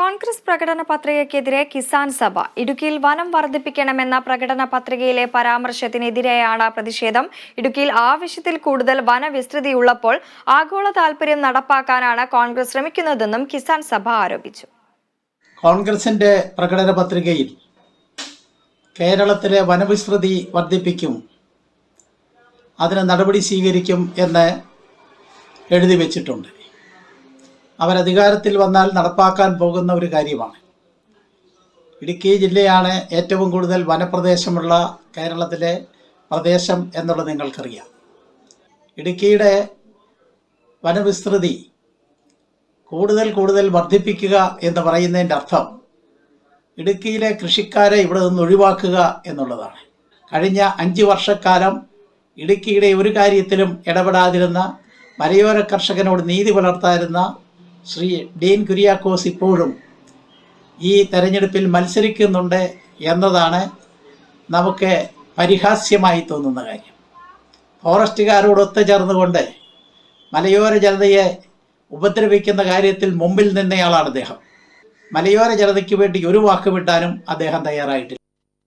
കോൺഗ്രസ് പ്രകടന പത്രികയ്ക്കെതിരെ കിസാൻ സഭ ഇടുക്കിയിൽ വനം വർദ്ധിപ്പിക്കണമെന്ന പ്രകടന പത്രികയിലെ പരാമർശത്തിനെതിരെയാണ് പ്രതിഷേധം. ഇടുക്കിയിൽ ആവശ്യത്തിൽ കൂടുതൽ വനവിസ്തൃതിയുള്ളപ്പോൾ ആഗോള താൽപര്യം നടപ്പാക്കാനാണ് കോൺഗ്രസ് ശ്രമിക്കുന്നതെന്നും കിസാൻ സഭ ആരോപിച്ചു. കോൺഗ്രസിന്റെ പ്രകടന പത്രികയിൽ കേരളത്തിലെ വനവിസ്തൃതി വർദ്ധിപ്പിക്കും അതിന് നടപടി സ്വീകരിക്കും എന്ന് എഴുതി വച്ചിട്ടുണ്ട്. അവരധികാരത്തിൽ വന്നാൽ നടപ്പാക്കാൻ പോകുന്ന ഒരു കാര്യമാണ്. ഇടുക്കി ജില്ലയാണ് ഏറ്റവും കൂടുതൽ വനപ്രദേശമുള്ള കേരളത്തിലെ പ്രദേശം എന്നുള്ളത് നിങ്ങൾക്കറിയാം. ഇടുക്കിയുടെ വനവിസ്തൃതി കൂടുതൽ കൂടുതൽ വർദ്ധിപ്പിക്കുക എന്ന് പറയുന്നതിന്റെ അർത്ഥം ഇടുക്കിയിലെ കൃഷിക്കാരെ ഇവിടെ നിന്ന് ഒഴിവാക്കുക എന്നുള്ളതാണ്. കഴിഞ്ഞ അഞ്ച് വർഷക്കാലം ഇടുക്കിയുടെ ഒരു കാര്യത്തിലും ഇടപെടാതിരുന്ന മലയോര കർഷകനോട് നീതി പുലർത്താതിരുന്ന ശ്രീ ഡീൻ കുര്യാക്കോസ് ഇപ്പോഴും ഈ തെരഞ്ഞെടുപ്പിൽ മത്സരിക്കുന്നുണ്ട് എന്നതാണ് നമുക്ക് പരിഹാസ്യമായി തോന്നുന്ന കാര്യം. ഫോറസ്റ്റുകാരോട് ഒത്തുചേർന്നുകൊണ്ട് മലയോര ജനതയെ ഉപദ്രവിക്കുന്ന കാര്യത്തിൽ മുമ്പിൽ നിന്നയാളാണ് അദ്ദേഹം. മലയോര ജനതയ്ക്ക് വേണ്ടി ഒരു വാക്ക് വിട്ടാനും അദ്ദേഹം തയ്യാറായിട്ടില്ല.